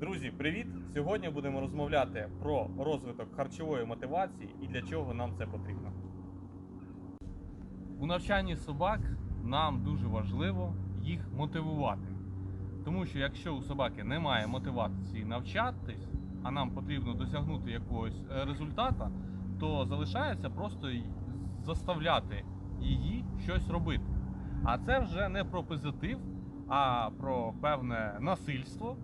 Друзі, привіт! Сьогодні будемо розмовляти про розвиток харчової мотивації і для чого нам це потрібно. У навчанні собак нам дуже важливо їх мотивувати. Тому що якщо у собаки немає мотивації навчатись, а нам потрібно досягнути якогось е, результата, то залишається просто заставляти її щось робити. А це вже не про позитив, а про певне насильство,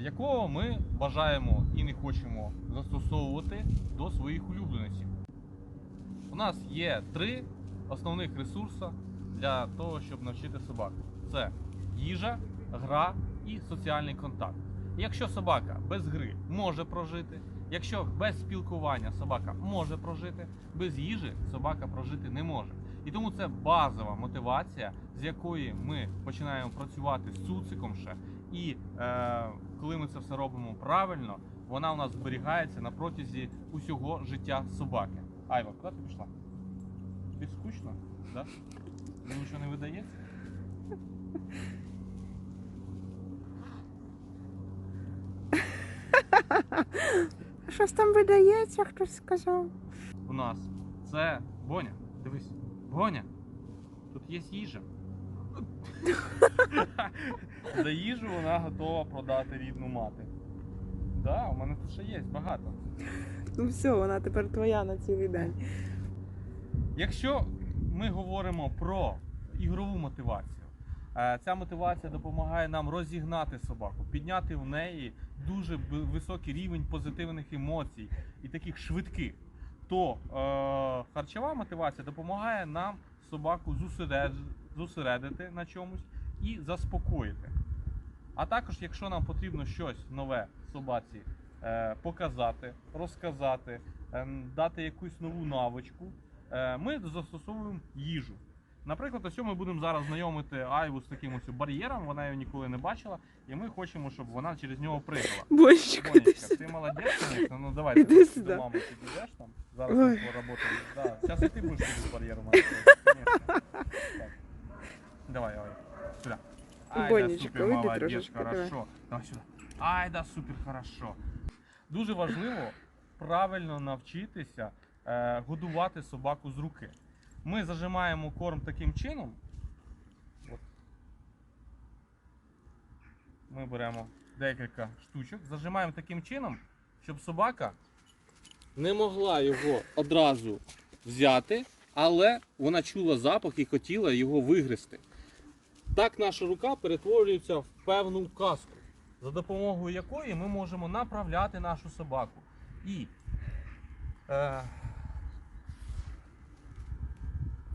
якого ми бажаємо і не хочемо застосовувати до своїх улюбленців. У нас є три основних ресурси для того, щоб навчити собаку: це їжа, гра і соціальний контакт. Якщо собака без гри може прожити, якщо без спілкування собака може прожити, без їжі собака прожити не може. І тому це базова мотивація, з якої ми починаємо працювати з цуциком ще. І е, коли ми це все робимо правильно, вона у нас зберігається на протязі усього життя собаки. Айва, куди ти пішла? Тобі скучно? Да? Тобі нічого не видається? Щось там видається, хтось сказав. у нас це Боня. Дивись, Боня. Тут є їжа. За їжу вона готова продати рідну мати. Да, у мене тут ще є багато. Ну все, вона тепер твоя на цілий день. Якщо ми говоримо про ігрову мотивацію, е, ця мотивація допомагає нам розігнати собаку, підняти в неї дуже високий рівень позитивних емоцій і таких швидких, то е, харчова мотивація допомагає нам собаку зосеред- зосередити на чомусь і заспокоїти. А також, якщо нам потрібно щось нове собаці е, показати, розказати, е, дати якусь нову навичку, е, ми застосовуємо їжу. Наприклад, ось ми будемо зараз знайомити Айву з таким ось бар'єром, вона його ніколи не бачила, і ми хочемо, щоб вона через нього пригала. Бонечка, сюди. ти молодець, конечно, ну давай ти до мами підійдеш там. Зараз ми поработаємо. Да. Зараз і ти будеш бар'єром. Конечно. Так. Давай, давай. Сюди. Ай, да, супер, уйди молодець, трошечки, давай. хорошо. Давай сюди. Ай, да, супер, хорошо. Дуже важливо правильно навчитися е, годувати собаку з руки. Ми зажимаємо корм таким чином. От. Ми беремо декілька штучок, зажимаємо таким чином, щоб собака не могла його одразу взяти, але вона чула запах і хотіла його вигризти. Так наша рука перетворюється в певну казку, за допомогою якої ми можемо направляти нашу собаку. І е,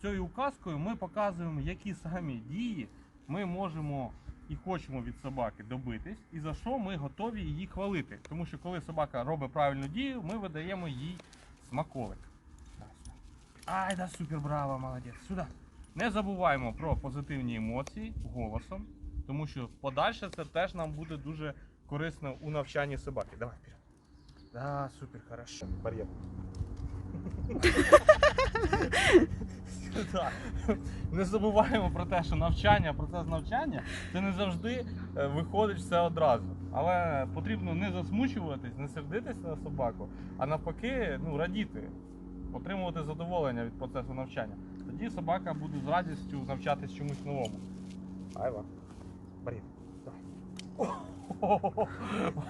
цією указкою ми показуємо, які самі дії ми можемо і хочемо від собаки добитись, і за що ми готові її хвалити. Тому що коли собака робить правильну дію, ми видаємо їй смаколик. Ай, да супер, браво, молодець. Сюди. Не забуваємо про позитивні емоції голосом, тому що подальше це теж нам буде дуже корисно у навчанні собаки. Давай вперед. Да, супер, хорошо. Бар'єр. Не забуваємо про те, що навчання, процес навчання це не завжди е, виходить все одразу. Але потрібно не засмучуватись, не сердитися на собаку, а навпаки, ну, радіти, отримувати задоволення від процесу навчання. Тоді собака буде з радістю навчатись чомусь новому. Айва. Борис, давай. О,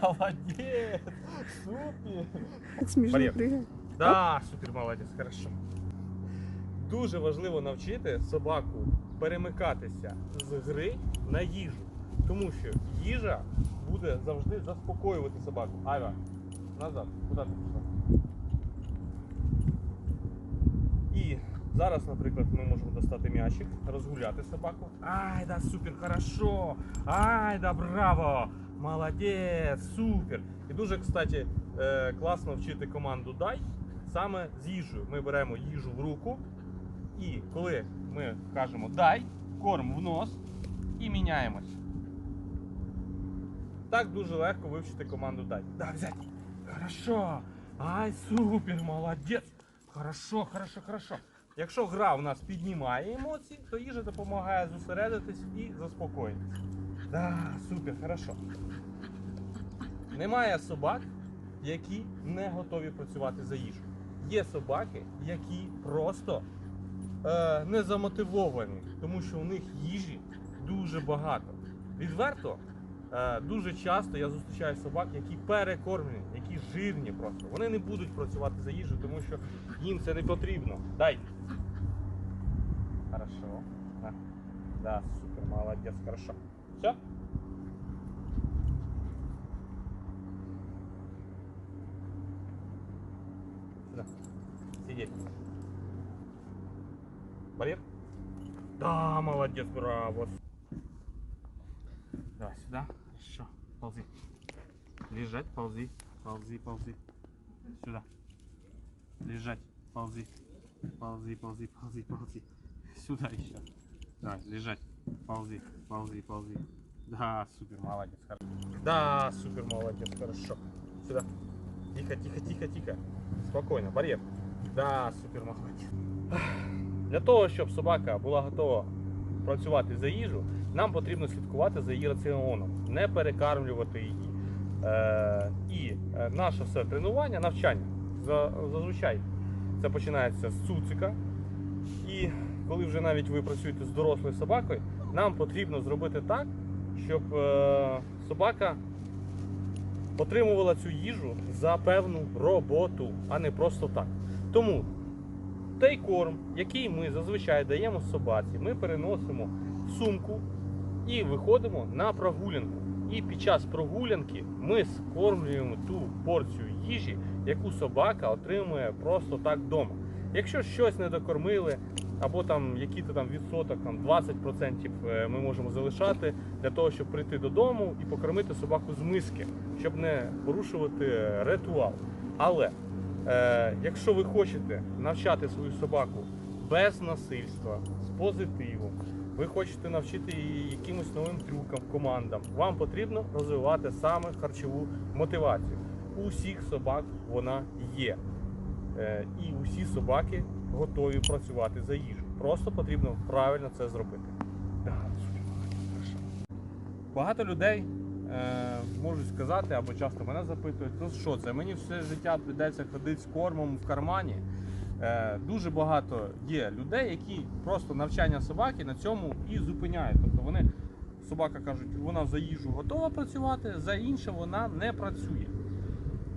Молодець! Супер! Так смішно пригає. Да, супер молодець, хорошо. Дуже важливо навчити собаку перемикатися з гри на їжу. Тому що їжа буде завжди заспокоювати собаку. Айва, назад, куди ти пішла? І зараз, наприклад, ми можемо достати м'ячик, розгуляти собаку. Ай, да, супер, хорошо! Ай, да, браво! Молодець, супер! І дуже, кстати, е, класно вчити команду дай саме з їжею. Ми беремо їжу в руку, і коли ми кажемо дай, корм в нос і міняємось. Так дуже легко вивчити команду дай. Да, взять. Хорошо. Ай, супер, молодець. Хорошо, хорошо, хорошо. Якщо гра в нас піднімає емоції, то їжа допомагає зосередитись і заспокоїтись. Да, супер, хорошо. Немає собак, які не готові працювати за їжу. Є собаки, які просто е, не замотивовані, тому що у них їжі дуже багато. Відверто, дуже часто я зустрічаю собак, які перекормлені, які жирні просто. Вони не будуть працювати за їжу, тому що їм це не потрібно. Дай. Хорошо. На. Да, супер, молодец, хорошо. Все? Сюда. Сидеть. Барьер? Да, молодец, браво. Сюда. Хорошо. Ползи. Лежать, ползи. Ползи, ползи. Сюда. Лежать, ползи. Ползи, ползи, ползи, ползи. Сюда еще. Давай, лежать. Ползи, ползи, ползи. Да, супер, молодец, хорошо. Да, супер, молодец, хорошо. Сюда. Тихо, тихо, тихо, тихо. Спокойно, бар'єр. Да, супер, молодець. Для того, щоб собака була готова працювати за їжу, нам потрібно слідкувати за її раціоном, не перекармлювати її. Е, і е, наше все тренування, навчання за- зазвичай це починається з цуцика. І коли вже навіть ви працюєте з дорослою собакою, нам потрібно зробити так, щоб е, собака отримувала цю їжу за певну роботу, а не просто так. Тому той корм, який ми зазвичай даємо собаці, ми переносимо в сумку і виходимо на прогулянку. І під час прогулянки ми скормлюємо ту порцію їжі, яку собака отримує просто так вдома. Якщо щось не докормили, або там який-то там відсоток, там 20% е, ми можемо залишати для того, щоб прийти додому і покормити собаку з миски, щоб не порушувати ритуал. Але е, якщо ви хочете навчати свою собаку без насильства, з позитивом, ви хочете навчити її якимось новим трюкам, командам, вам потрібно розвивати саме харчову мотивацію. У всіх собак вона є. Е, і усі собаки готові працювати за їжу. Просто потрібно правильно це зробити. Багато людей е, можуть сказати або часто мене запитують, ну що це, мені все життя прийдеться ходити з кормом в кармані. Е, дуже багато є людей, які просто навчання собаки на цьому і зупиняють. Тобто вони, собака кажуть, вона за їжу готова працювати, за інше вона не працює.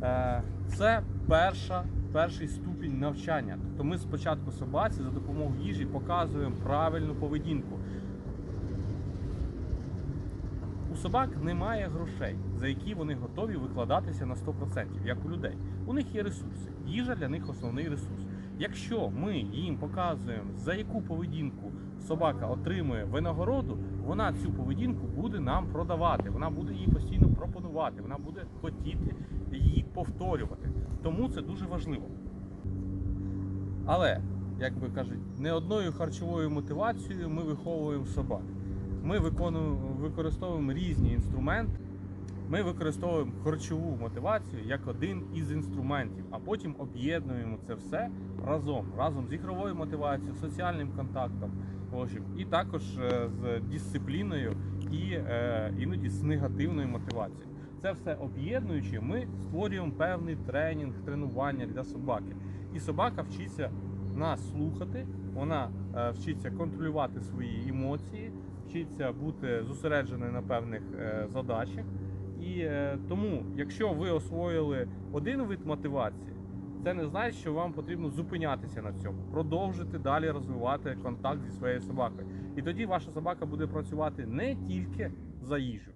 Е, це перша, перший ступінь навчання. Тобто ми спочатку собаці за допомогою їжі показуємо правильну поведінку. У собак немає грошей, за які вони готові викладатися на 100%, як у людей. У них є ресурси. Їжа для них основний ресурс. Якщо ми їм показуємо, за яку поведінку собака отримує винагороду, вона цю поведінку буде нам продавати, вона буде її постійно пропонувати, вона буде хотіти її повторювати. Тому це дуже важливо. Але, як би кажуть, не одною харчовою мотивацією ми виховуємо собак. Ми виконуємо, використовуємо різні інструменти. Ми використовуємо харчову мотивацію як один із інструментів, а потім об'єднуємо це все разом, разом з ігровою мотивацією, соціальним контактом, і також е, з дисципліною і е, іноді з негативною мотивацією. Це все об'єднуючи, ми створюємо певний тренінг, тренування для собаки. І собака вчиться нас слухати, вона е, вчиться контролювати свої емоції, вчиться бути зосередженою на певних задачах. І е, тому, якщо ви освоїли один вид мотивації, це не значить, що вам потрібно зупинятися на цьому, продовжити далі розвивати контакт зі своєю собакою. І тоді ваша собака буде працювати не тільки за їжу.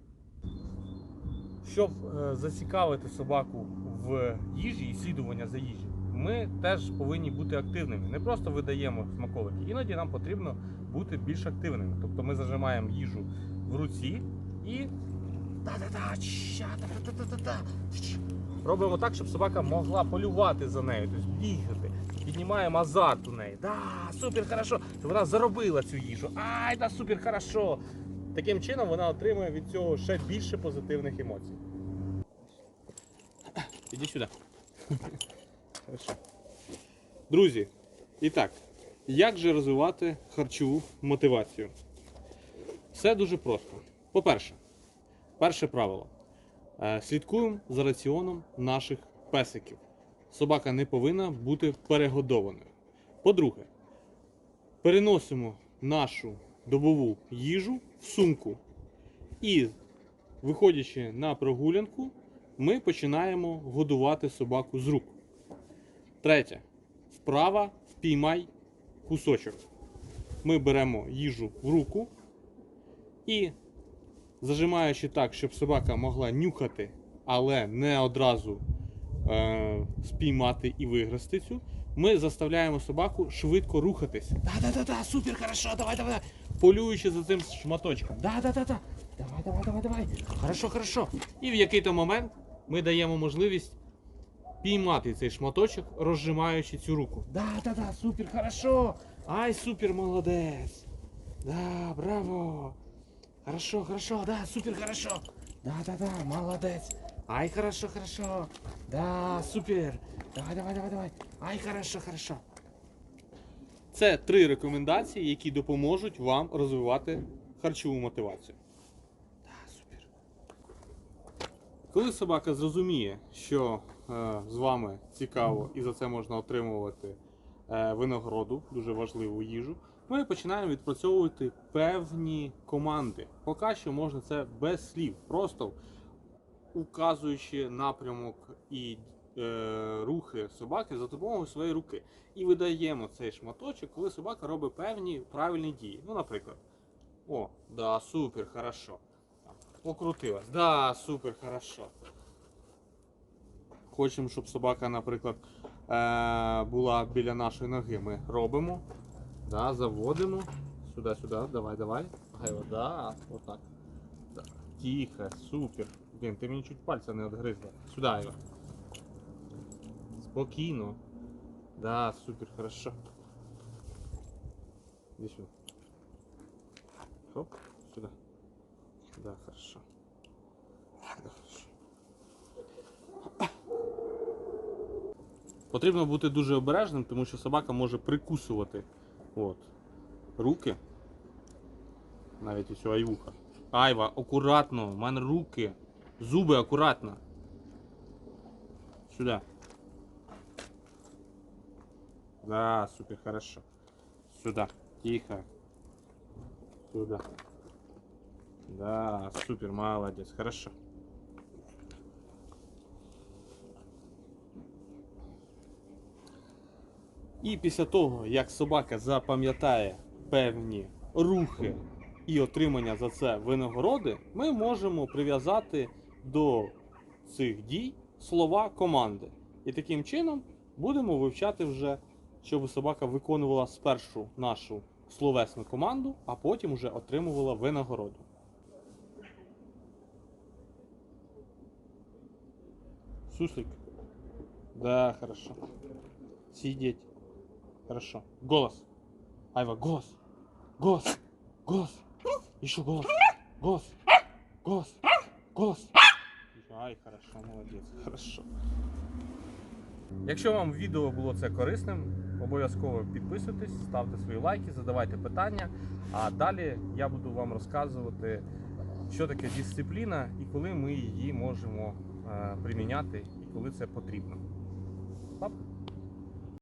Щоб е, зацікавити собаку в їжі і слідування за їжі, ми теж повинні бути активними. Не просто видаємо смаколики. Іноді нам потрібно бути більш активними. Тобто ми зажимаємо їжу в руці і робимо так, щоб собака могла полювати за нею, тобто бігати. Піднімаємо азарт у неї. Да, супер хорошо. Вона заробила цю їжу. Ай, да супер хорошо. Таким чином вона отримує від цього ще більше позитивних емоцій. Іди сюди. Друзі, і так, як же розвивати харчову мотивацію? Все дуже просто. По-перше, перше правило. Е, Слідкуємо за раціоном наших песиків. Собака не повинна бути перегодованою. По-друге, переносимо нашу добову їжу в сумку. І, виходячи на прогулянку, ми починаємо годувати собаку з рук. Третє. Вправа впіймай кусочок. Ми беремо їжу в руку і, зажимаючи так, щоб собака могла нюхати, але не одразу е, спіймати і виграсти цю, ми заставляємо собаку швидко рухатись. Да-да-да, супер, хорошо, давай, давай. Полюючи за цим шматочком. Да-да-да-да. Давай, давай, давай, давай. Хорошо, хорошо. І в який-то момент ми даємо можливість піймати цей шматочок, розжимаючи цю руку. Да, да, да, супер, хорошо. Ай, супер, молодець. Да, браво. Хорошо, хорошо, да, супер, хорошо. Да, да, да, молодець. Ай, хорошо, хорошо. Да, супер. Давай, давай, давай, давай. Ай, хорошо, хорошо. Це три рекомендації, які допоможуть вам розвивати харчову мотивацію. Да, супер. Коли собака зрозуміє, що е, з вами цікаво і за це можна отримувати е, винагороду, дуже важливу їжу, ми починаємо відпрацьовувати певні команди. Поки що можна це без слів, просто указуючи напрямок і е, рухи собаки за допомогою своєї руки. І видаємо цей шматочок, коли собака робить певні правильні дії. Ну, наприклад, о, да, супер, хорошо. Покрутилась. Да, супер, хорошо. Хочемо, щоб собака, наприклад, е- була біля нашої ноги. Ми робимо. Да, заводимо. Сюди, сюди, давай, давай. Гай, да, отак. Да. Тихо, супер. Блін, ти мені чуть пальця не відгризла. Сюди його. Спокійно. Да, супер, хорошо. Иди сюда. Хоп, сюда. Да, хорошо. Да, хорошо. Потрібно бути дуже обережним, тому що собака може прикусувати от, руки. Навіть ось айвуха. Айва, акуратно, в мене руки. Зуби акуратно. Сюда. Да, супер, хорошо. Сюда. Тихо. Сюда. Да, супер, молодец, хорошо. І після того, як собака запам'ятає певні рухи і отримання за це винагороди, ми можемо прив'язати до цих дій слова команди. І таким чином будемо вивчати вже, щоб собака виконувала спершу нашу словесну команду, а потім вже отримувала винагороду. Суслик. Да, хорошо. Сидеть. Хорошо. Голос. Айва, голос. Голос. Голос. Еще голос. Голос. Голос. Голос. Ай, хорошо, молодець, хорошо. Якщо вам відео було це корисним, обов'язково підписуйтесь, ставте свої лайки, задавайте питання. А далі я буду вам розказувати, що таке дисципліна і коли ми її можемо е, приміняти, і коли це потрібно. Пап?